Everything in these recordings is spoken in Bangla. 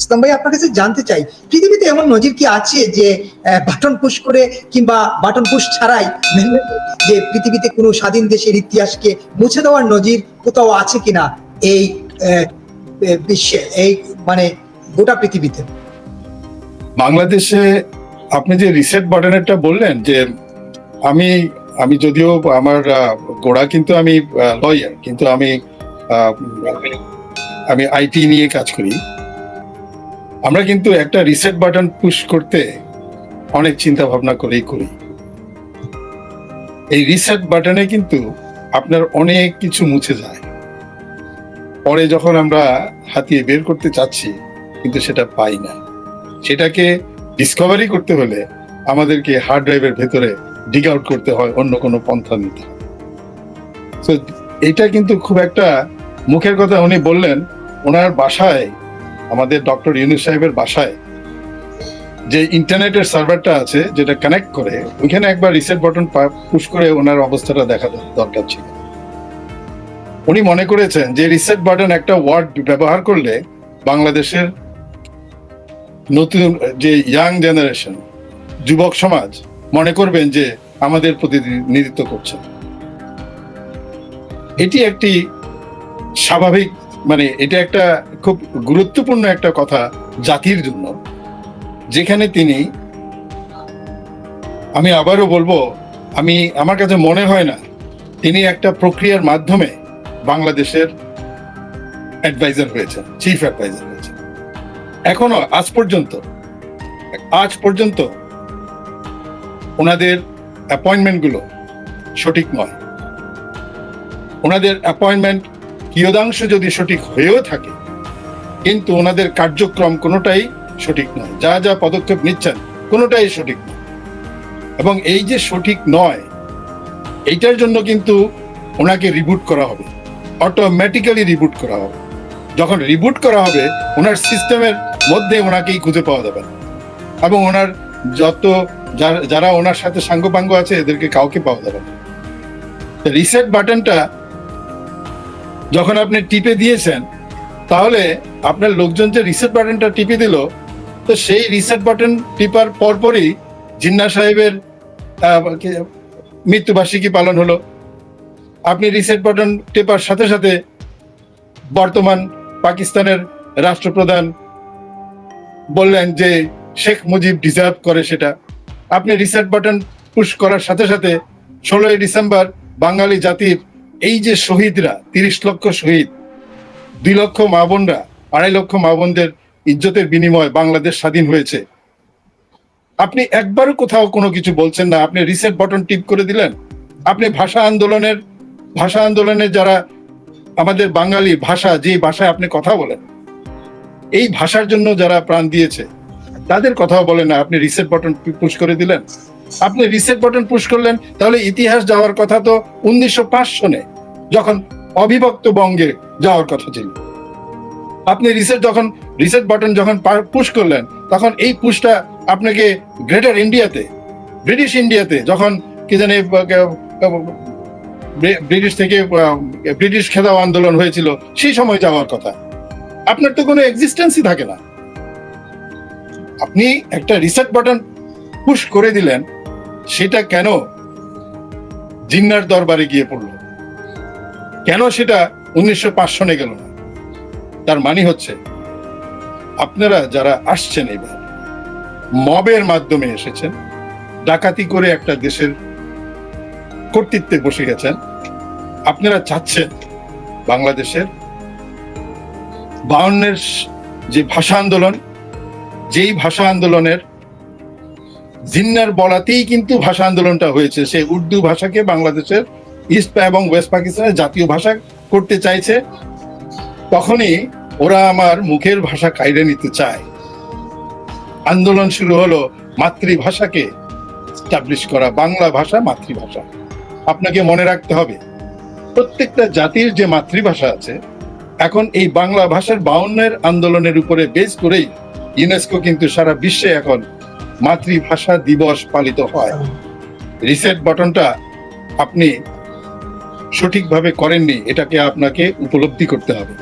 ইসলাম ভাই, আপনার কাছে জানতে চাই, পৃথিবীতে এমন নজির কি আছে যে বাটন পুশ করে কিংবা বাটন পুশ ছাড়াই যে পৃথিবীতে কোনো স্বাধীন দেশের ইতিহাসকে মুছে দেওয়ার নজির কোথাও আছে কিনা এই বিশ্বে, এই মানে গোটা পৃথিবীতে? বাংলাদেশে আপনি যে রিসেট বাটনেরটা বললেন যে, আমি আমি যদিও আমার গোড়া কিন্তু আমি লয়ার কিন্তু আমি আমি আইটি নিয়ে কাজ করি। আমরা কিন্তু একটা রিসেট বাটন পুশ করতে অনেক চিন্তা ভাবনা করেই করি। এই রিসেট বাটনে কিন্তু আপনার অনেক কিছু মুছে যায়। পরে যখন আমরা হাতিয়ে বের করতে চাচ্ছি, কিন্তু সেটা পাই না। সেটাকে ডিসকভারি করতে হলে আমাদেরকে হার্ড ড্রাইভের ভেতরে ডিগ আউট করতে হয়, অন্য কোনো পন্থা নিতে তো এটা কিন্তু খুব একটা মুখের কথা উনি বললেন, ওনার বাসায় আমাদের ডক্টর ইউনুস সাহেবের বাসায় যে ইন্টারনেটের সার্ভারটা আছে, যেটা কানেক্ট করে, ওইখানে একবার রিসেট বাটন পুশ করে ওনার অবস্থাটা দেখা দরকার ছিল। উনি মনে করেছেন যে রিসেট বাটন একটা ওয়ার্ড ব্যবহার করলে বাংলাদেশের নতুন, যে ইয়াং জেনারেশন যুবক সমাজ মনে করবেন যে আমাদের প্রতিনিধিত্ব করছে। এটি একটি স্বাভাবিক মানে এটা একটা খুব গুরুত্বপূর্ণ একটা কথা জাতির জন্য, যেখানে তিনি, আমি আবারও বলব, আমি, আমার কাছে মনে হয় না, তিনি একটা প্রক্রিয়ার মাধ্যমে বাংলাদেশের অ্যাডভাইজার হয়েছেন চিফ অ্যাডভাইজার হয়েছেন। এখনও আজ পর্যন্ত আজ পর্যন্ত ওনাদের অ্যাপয়েন্টমেন্টগুলো সঠিক নয়। ওনাদের অ্যাপয়েন্টমেন্ট কিয়দাংশ যদি সঠিক হয়েও থাকে, কিন্তু ওনাদের কার্যক্রম কোনোটাই সঠিক নয়। যা যা পদক্ষেপ নিচ্ছেন, কোনোটাই সঠিক নয়। এবং এই যে সঠিক নয়, এইটার জন্য কিন্তু ওনাকে রিবুট করা হবে। অটোমেটিক্যালি রিবুট করা হবে। যখন রিবুট করা হবে, ওনার সিস্টেমের মধ্যে ওনাকেই খুঁজে পাওয়া যাবে। এবং ওনার যত যার- যারা ওনার সাথে সাঙ্গপাঙ্গ আছে, এদেরকে কাউকে পাওয়া যাবে না। রিসেট বাটনটা যখন আপনি টিপে দিয়েছেন, তাহলে আপনার লোকজন যে রিসেট বাটনটা টিপে দিল, তো সেই রিসেট বাটন টিপার পরপরই জিন্না সাহেবের মৃত্যুবার্ষিকী পালন হলো। আপনি রিসেট বাটন টেপার সাথে সাথে বর্তমান পাকিস্তানের রাষ্ট্রপ্রধান বললেন যে শেখ মুজিব ডিজার্ভ করে সেটা। আপনি রিসেট বাটন পুশ করার সাথে সাথে ষোলোই ডিসেম্বর বাঙালি জাতির এই যে শহীদরা, তিরিশ লক্ষ শহীদ, দুই লক্ষ মা বোনরা, আড়াই লক্ষ মা বোনদের ইজ্জতের বিনিময়ে বাংলাদেশ স্বাধীন হয়েছে। আপনি একবারও কোথাও কোনো কিছু বলছেন না, আপনি রিসেট বটন টিপ করে দিলেন। আপনি ভাষা আন্দোলনের ভাষা আন্দোলনের যারা আমাদের বাঙালি ভাষা, যে ভাষায় আপনি কথা বলেন, এই ভাষার জন্য যারা প্রাণ দিয়েছে, তাদের কথাও বলেন না, আপনি রিসেট বটন পুশ করে দিলেন। আপনি রিসেট বটন পুশ করলেন, তাহলে ইতিহাস যাওয়ার কথা তো উনিশশো পাঁচ সনে যখন অবিভক্ত বঙ্গে যাওয়ার কথা ছিল। আপনি রিসেট যখন রিসেট বাটন যখন পুশ করলেন, তখন এই পুশটা আপনাকে গ্রেটার ইন্ডিয়াতে ব্রিটিশ ইন্ডিয়াতে যখন কি জানি ব্রিটিশ থেকে ব্রিটিশ খেদাও আন্দোলন হয়েছিল, সেই সময় যাওয়ার কথা। আপনার তো কোনো এক্সিস্টেন্সই থাকে না। আপনি একটা রিসেট বাটন পুশ করে দিলেন, সেটা কেন জিন্নার দরবারে গিয়ে পড়ল? কেন সেটা উনিশশো পাঁচ সনে গেল না? তার মানে হচ্ছে, আপনারা যারা আসছেন এবার, মবের মাধ্যমে এসেছেন, ডাকাতি করে একটা দেশের কর্তৃত্বে বসে গেছেন, আপনারা চাচ্ছেন বাংলাদেশের বাউন্নের যে ভাষা আন্দোলন, যেই ভাষা আন্দোলনের জিন্নার বলাতেই কিন্তু ভাষা আন্দোলনটা হয়েছে সে উর্দু ভাষাকে বাংলাদেশের ইস্ট এবং ওয়েস্ট পাকিস্তানের জাতীয় ভাষা করতে চাইছে, তখনই ওরা আমার মুখের ভাষা কাইরে নিতে চায়। আন্দোলন শুরু হলো মাতৃভাষাকে স্টাবলিশ করা, বাংলা ভাষা মাতৃভাষা। আপনাকে মনে রাখতে হবে, প্রত্যেকটা জাতির যে মাতৃভাষা আছে, এখন এই বাংলা ভাষার বাউন্নের আন্দোলনের উপরে বেস করেই ইউনেস্কো কিন্তু সারা বিশ্বে এখন মাতৃভাষা দিবস পালিত হয়। রিসেট বটনটা আপনি সঠিকভাবে করেননি, এটাকে আপনাকে উপলব্ধি করতে হবে।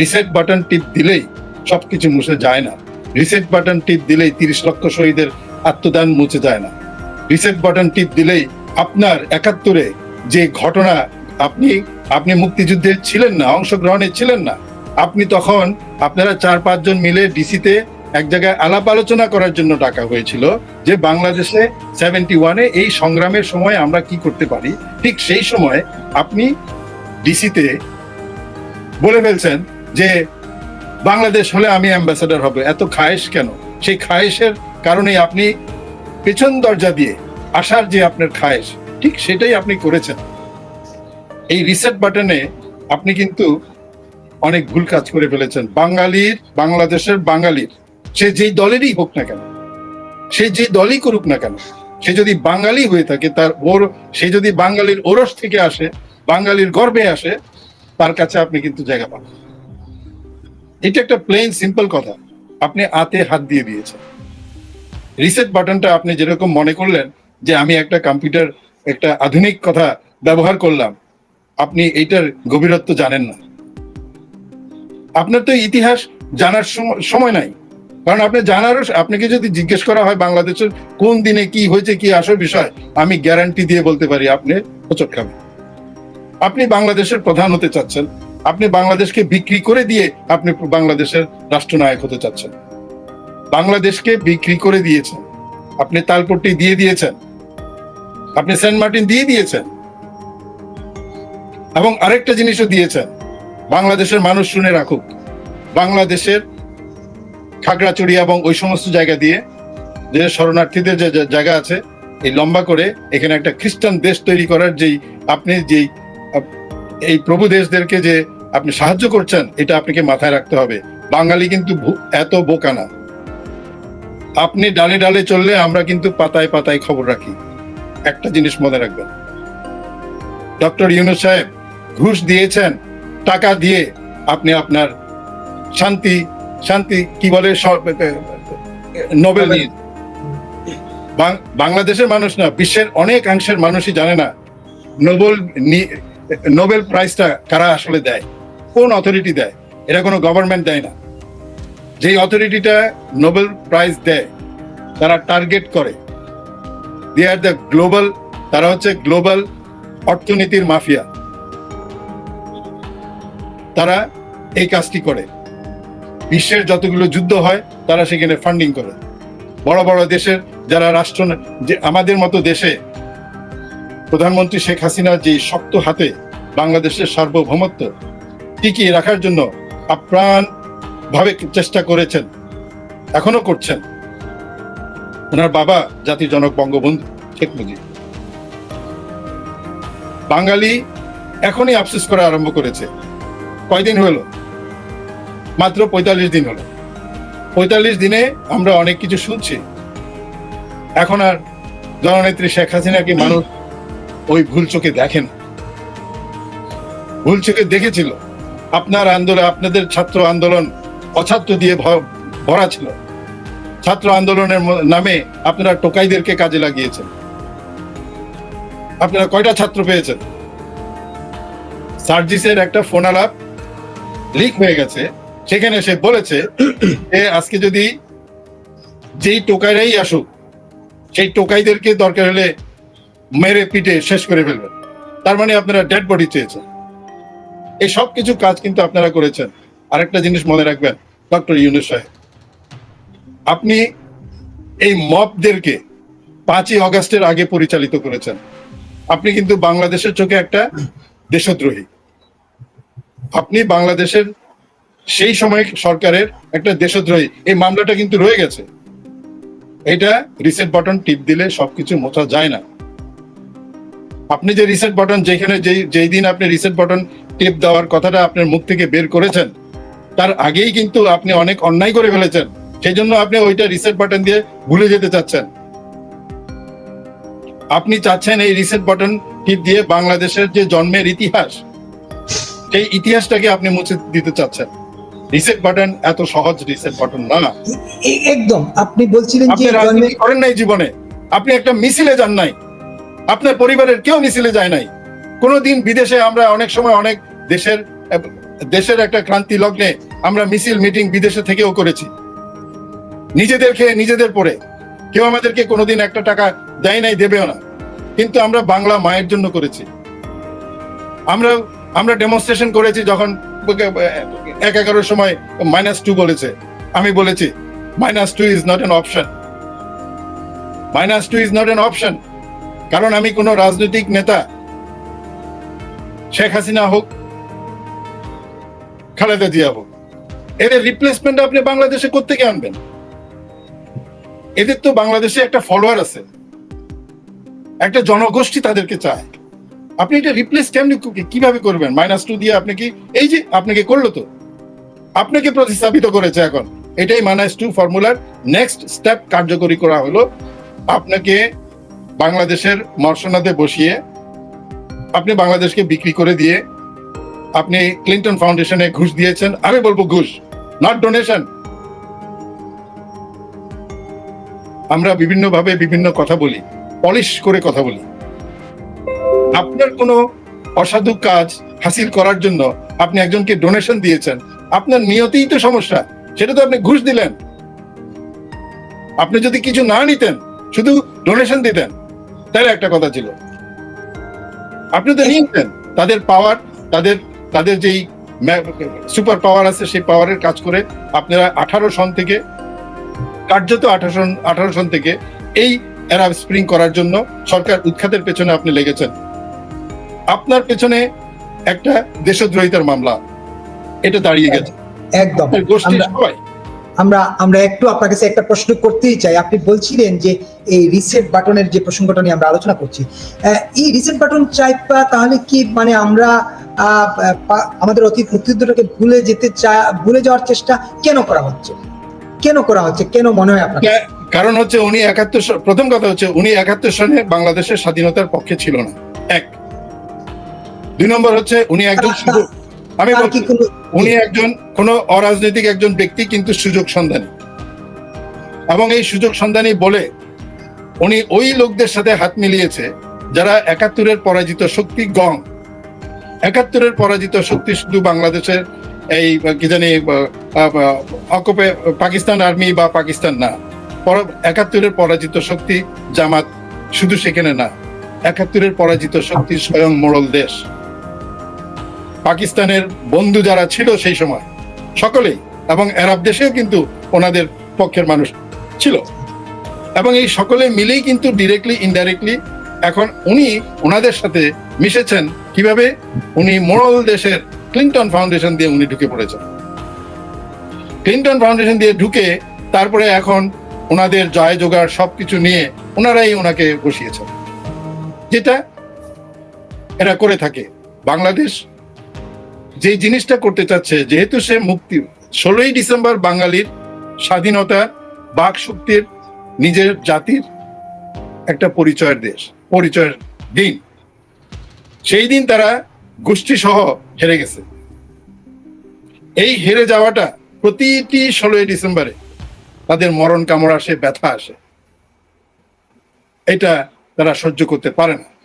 রিসেট বাটন টিপ দিলেই সবকিছু মুছে যায় না। রিসেট বাটন টিপ দিলেই তিরিশ লক্ষ শহীদের আত্মদান মুছে যায় না। রিসেট বাটন টিপ দিলেই আপনার একাত্তরে যে ঘটনা, আপনি আপনি মুক্তিযুদ্ধে ছিলেন না, অংশগ্রহণে ছিলেন না, আপনি তখন আপনারা চার পাঁচজন মিলে ডিসিতে এক জায়গায় আলাপ আলোচনা করার জন্য ডাকা হয়েছিল যে বাংলাদেশে সেভেন্টি ওয়ানে এই সংগ্রামের সময় আমরা কি করতে পারি? ঠিক সেই সময় আপনি ডিসিতে বলে ফেলছেন যে বাংলাদেশ হলে আমি অ্যাম্বাসেডর হব। এত খায়েশ কেন? সেই খায়েশের কারণে আপনি পেছন দরজা দিয়ে আসার যে আপনার খায়েশ, ঠিক সেটাই আপনি করেছেন। এই রিসেট বাটনে আপনি কিন্তু অনেক ভুল কাজ করে ফেলেছেন। বাঙালির, বাংলাদেশের বাঙালির সে যেই দলেরই হোক না কেন, সে যে দলই করুক না কেন, সে যদি বাঙালি হয়ে থাকে, তার ওর, সে যদি বাঙালির ওরস থেকে আসে, বাঙালির গর্বে আসে, তার কাছে আপনি কিন্তু জায়গা পান। এটা একটা প্লেন সিম্পল কথা। আপনি আতে হাত দিয়ে দিয়েছেন। রিসেট বাটনটা আপনি যেরকম মনে করলেন যে আমি একটা কম্পিউটার একটা আধুনিক কথা ব্যবহার করলাম, আপনি এইটার গভীরত্ব জানেন না। আপনার তো ইতিহাস জানার সম- সময় নাই। কারণ আপনি জানারও আপনাকে যদি জিজ্ঞেস করা হয় বাংলাদেশের কোন দিনে কি হয়েছে, কি আসল বিষয়, আমি গ্যারান্টি দিয়ে বলতে পারি, আপনি হোচট খাবেন। আপনি বাংলাদেশের প্রধান হতে চাচ্ছেন, আপনি বাংলাদেশকে বিক্রি করে দিয়ে আপনি বাংলাদেশের রাষ্ট্রনায়ক হতে চাচ্ছেন। বাংলাদেশকে বিক্রি করে দিয়েছেন, আপনি তালপট্টি দিয়ে দিয়েছেন, আপনি সেন্ট মার্টিন দিয়ে দিয়েছেন, এবং আরেকটা জিনিসও দিয়েছেন, বাংলাদেশের মানুষ শুনে রাখুক, বাংলাদেশের খাগড়াচড়ি এবং ওই সমস্ত জায়গা দিয়ে যে শরণার্থীদের যে জায়গা আছে, এই লম্বা করে এখানে একটা খ্রিস্টান দেশ তৈরি করার যেই আপনি যেই এই প্রভু দেশদেরকে যে আপনি সাহায্য করছেন, এটা আপনাকে মাথায় রাখতে হবে। বাঙালি কিন্তু এত বোকা না। আপনি ডালে ডালে চললে আমরা কিন্তু পাতায় পাতায় খবর রাখি। একটা জিনিস মনে রাখবেন। ডক্টর ইউনুস সাহেব ঘুষ দিয়েছেন, টাকা দিয়ে আপনি আপনার শান্তি শান্তি কি বলে নোবেল বাংলাদেশের মানুষ না বিশ্বের অনেক অংশের মানুষই জানে না নোবেল নোবেল প্রাইজটা কারা আসলে দেয় কোন অথরিটি দেয় এটা কোনো গভর্নমেন্ট দেয় না। যেই অথরিটিটা নোবেল প্রাইজ দেয় তারা টার্গেট করে। দে আর দ্য গ্লোবাল তারা হচ্ছে গ্লোবাল অর্থনীতির মাফিয়া। তারা এই কাজটি করে। বিশ্বের যতগুলো যুদ্ধ হয়, তারা সেখানে ফান্ডিং করে। বড় বড় দেশের যারা রাষ্ট্র, যে আমাদের মতো দেশে, প্রধানমন্ত্রী শেখ হাসিনা যে শক্ত হাতে বাংলাদেশের সার্বভৌমত্ব টিকিয়ে রাখার জন্য আপ্রাণ ভাবে চেষ্টা করেছেন, এখনও করছেন। ওনার বাবা জাতির জনক বঙ্গবন্ধু শেখ মুজিব। বাঙালি এখনই আফসোস করা আরম্ভ করেছে। কয়দিন হলো? মাত্র পঁয়তাল্লিশ দিন হলো। পঁয়তাল্লিশ দিনে আমরা অনেক কিছু শুনছি। এখন আর জননেত্রী শেখ হাসিনাকে মানুষ ওই ভুল চোখে দেখেন? ভুল চোখে দেখেছিল। আপনার আন্দোলন, আপনাদের ছাত্র আন্দোলন অছাত্র দিয়ে ভরা ছিল। ছাত্র আন্দোলনের নামে আপনারা টোকাইদেরকে কাজে লাগিয়েছেন। আপনারা কয়টা ছাত্র পেয়েছেন? সার্জিসের একটা ফোন আলাপ লিক হয়ে গেছে। সেখানে সে বলেছে যে আজকে যদি যেই টোকাইরাই আসুক, সেই টোকাইদেরকে দরকার হলে মেরে পিটে শেষ করে ফেলবেন। তার মানে আপনারা ডেড বডি চেয়েছেন। এই সব কিছু কাজ কিন্তু আপনারা করেছেন। আরেকটা জিনিস মনে রাখবেন, ডক্টর ইউনুস সাহেব। আপনি এই মবদেরকে পাঁচই অগস্টের আগে পরিচালিত করেছেন। আপনি কিন্তু বাংলাদেশের চোখে একটা দেশদ্রোহী। আপনি বাংলাদেশের সেই সময় সরকারের একটা দেশদ্রোহী, এই মামলাটা কিন্তু রয়ে গেছে। এটা রিসেট বাটন টিপ দিলে সবকিছু মোছা যায় না। আপনি যে রিসেট বাটন যেখানে যেই দিন আপনি রিসেট বাটন টিপ দেওয়ার কথাটা আপনার মুখ থেকে বের করেছেন, তার আগেই কিন্তু আপনি অনেক অন্যায় করে ফেলেছেন। সেই জন্য আপনি ওইটা রিসেট বাটন দিয়ে ভুলে যেতে চাচ্ছেন। আপনি চাচ্ছেন এই রিসেট বাটন টিপ দিয়ে বাংলাদেশের যে জন্মের ইতিহাস, সেই ইতিহাসটাকে আপনি মুছে দিতে চাচ্ছেন। রিসেট বাটন এত সহজ রিসেট বাটন না। একদম আপনি বলছিলেন যে রাজনীতি করেন নাই জীবনে। আপনি একটা মিছিলে যান নাই। আপনার পরিবারের কেউ মিছিলে যায় নাই। কোনোদিন বিদেশে আমরা অনেক সময় অনেক দেশের দেশের একটা ক্রান্তি লগ্নে আমরা মিছিল মিটিং বিদেশে থেকেও করেছি। নিজেদের খেয়ে নিজেদের পড়ে কেউ আমাদেরকে কোনোদিন একটা টাকা দেয় নাই দেবেও না। কিন্তু আমরা বাংলা মায়ের জন্য করেছি। আমরা আমরা ডেমনস্ট্রেশন করেছি যখন এক এগারোর সময় মাইনাস টু বলেছে। আমি বলেছি minus two is not an option minus two is not an option কারণ আমি কোনো রাজনৈতিক নেতা, শেখ হাসিনা হোক, খালেদা জিয়া হোক, এদের রিপ্লেসমেন্ট আপনি বাংলাদেশে কোথেকে আনবেন? এদের তো বাংলাদেশে একটা ফলোয়ার আছে। একটা জনগোষ্ঠী তাদেরকে চায়। আপনি এটা রিপ্লেস কেমনি কীভাবে করবেন? মাইনাস টু দিয়ে আপনি কি এই যে আপনাকে করল তো। আপনাকে প্রতিস্থাপিত করেছে এখন। এটাই মাইনাস টু ফর্মুলার নেক্সট স্টেপ কার্যকরী করা হলো। আপনাকে বাংলাদেশের মর্শনাতে বসিয়ে আপনি বাংলাদেশকে বিক্রি করে দিয়ে আপনি ক্লিন্টন ফাউন্ডেশনে ঘুষ দিয়েছেন। আমি বলব ঘুষ নট ডোনেশন আমরা বিভিন্নভাবে বিভিন্ন কথা বলি পলিশ করে কথা বলি। আপনার কোনো অসাধু কাজ হাসিল করার জন্য আপনি একজনকে ডোনেশন দিয়েছেন, আপনার নিয়তেই তো সমস্যা, সেটা তো আপনি ঘুষ দিলেন। আপনি যদি কিছু না নিতেন, শুধু ডোনেশন দিতেন, তাহলে একটা কথা ছিল। আপনি তো নিয়েছেন, তাদের পাওয়ার তাদের তাদের যেই সুপার পাওয়ার আছে, সেই পাওয়ারের কাজ করে আপনারা আঠারো সন থেকে, কার্যত আঠারো সন আঠারো সন থেকে এই অ্যারাব স্প্রিং করার জন্য সরকার উৎখাতের পেছনে আপনি লেগেছেন। আপনার পেছনে একটা দেশদ্রোহিতার মামলা। এটা দাঁড়িয়ে গেছে। একদম। গোষ্ঠীর আমরা- সবাই। আমরা আমরা একটু আপনার কাছে একটা প্রশ্ন করতেই চাই। আপনি বলছিলেন যে এই রিসেট বাটনের যে প্রসঙ্গটা নিয়ে আমরা আলোচনা করছি। এই রিসেট বাটন চাইপা তাহলে কি মানে আমরা আমাদের অতীত মুক্তিযুদ্ধটাকে ভুলে যেতে চা ভুলে যাওয়ার চেষ্টা কেন করা হচ্ছে? কেন করা হচ্ছে? কেন মনে হয় আপনার? কারণ হচ্ছে উনি একাত্তর প্রথম কথা হচ্ছে উনি একাত্তর সনে বাংলাদেশের স্বাধীনতার পক্ষে ছিল না। এক। দুই নম্বর হচ্ছে উনি একজন আমি বলছি উনি একজন কোন অরাজনৈতিক একজন ব্যক্তি কিন্তু সুযোগ সন্ধানী। এবং এই সুযোগ সন্ধানী বলে উনি ওই লোকদের সাথে হাত মিলিয়েছে যারা একাত্তরের পরাজিত শক্তি গং। একাত্তরের পরাজিত শক্তি শুধু বাংলাদেশের এই কি জানি অকপে পাকিস্তান আর্মি বা পাকিস্তান না। পর- একাত্তরের পরাজিত শক্তি জামাত শুধু সেখানে না একাত্তরের পরাজিত শক্তি স্বয়ং মোড়ল দেশ। পাকিস্তানের বন্ধু যারা ছিল সেই সময়, সকলেই এবং আরব দেশেও কিন্তু ওনাদের পক্ষের মানুষ ছিল। এবং এই সকলে মিলেই কিন্তু ডিরেক্টলি ইনডাইরেক্টলি এখন উনি ওনাদের সাথে মিশেছেন। কীভাবে? উনি মোড়ল দেশের ক্লিন্টন ফাউন্ডেশন দিয়ে উনি ঢুকে পড়েছেন। ক্লিন্টন ফাউন্ডেশন দিয়ে ঢুকে তারপরে এখন ওনাদের জয় জোগাড় সবকিছু নিয়ে ওনারাই ওনাকে বসিয়েছেন। যেটা এরা করে থাকে। বাংলাদেশ যে জিনিসটা করতে চাচ্ছে, যেহেতু সে মুক্তি, ষোলোই ডিসেম্বর বাঙালির স্বাধীনতা, বাক শক্তির, নিজের জাতির একটা পরিচয়ের দেশ, পরিচয়ের দিন। সেই দিন তারা গোষ্ঠী সহ হেরে গেছে। এই হেরে যাওয়াটা প্রতিটি ষোলোই ডিসেম্বরে তাদের মরণ কামড় আসে, ব্যথা আসে। এটা তারা সহ্য করতে পারে না।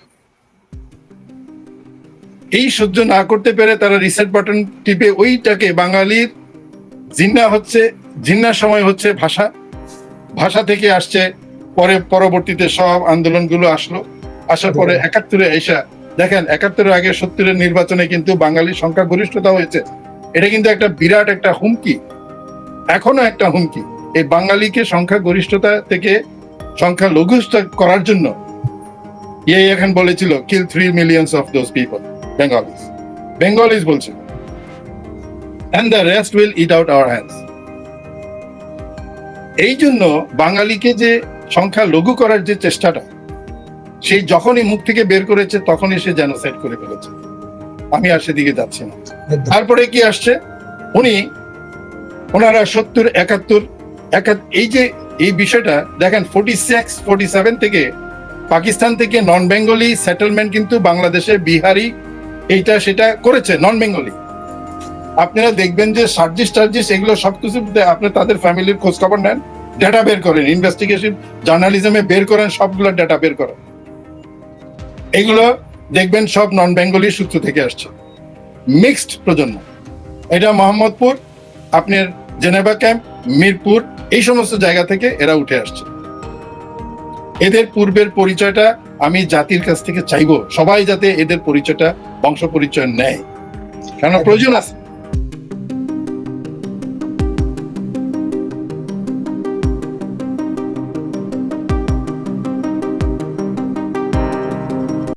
এই সহ্য না করতে পেরে তারা রিসেট বাটন টিপে ওইটাকে বাঙালির জিন্না হচ্ছে, জিন্নার সময় হচ্ছে ভাষা। ভাষা থেকে আসছে, পরে পরবর্তীতে সব আন্দোলনগুলো আসলো। আসার পরে একাত্তরে এসা, দেখেন, একাত্তরের আগে সত্তরের নির্বাচনে কিন্তু বাঙালির সংখ্যা গরিষ্ঠতা হয়েছে। এটা কিন্তু একটা বিরাট একটা হুমকি। এখনও একটা হুমকি। এই বাঙালিকে সংখ্যা গরিষ্ঠতা থেকে সংখ্যা লঘুস্থ করার জন্য ইয়ে এখন বলেছিল kill three millions of those people Bengalis Bengalis বলছিল and the rest will eat out our hands এই জন্য বাঙালিকে যে সংখ্যা লঘু করার যে চেষ্টাটা সেই যখনই মুখ থেকে বের করেছে তখনই সে জেনোসাইড করে ফেলেছে। আমি আর সেদিকে যাচ্ছি না। তারপরে কি আসছে? উনি ওনারা সত্তর একাত্তর একা- এই যে এই বিষয়টা দেখেন ফোর্টি সিক্স ফোর্টি সেভেন থেকে পাকিস্তান থেকে নন বেঙ্গলি সেটেলমেন্ট কিন্তু বাংলাদেশে বিহারি এইটা সেটা করেছে নন বেঙ্গলি আপনারা দেখবেন যে সার্জিস টার্জিস এগুলো সবকিছু আপনি তাদের ফ্যামিলির খোঁজ খবর নেন ডেটা বের করেন ইনভেস্টিগেশন জার্নালিজমে বের করেন, সবগুলো ডেটা বের করেন। এগুলো দেখবেন সব নন বেঙ্গলি সূত্র থেকে আসছে। মিক্সড প্রজন্ম। এটা মোহাম্মদপুর, আপনার জেনেভা ক্যাম্প, মিরপুর, এই সমস্ত জায়গা থেকে এরা উঠে আসছে। এদের পূর্বের পরিচয়টা আমি জাতির কাছ থেকে চাইব, সবাই যাতে এদের পরিচয়টা বংশ পরিচয় নেয়। কেন প্রয়োজন আছে।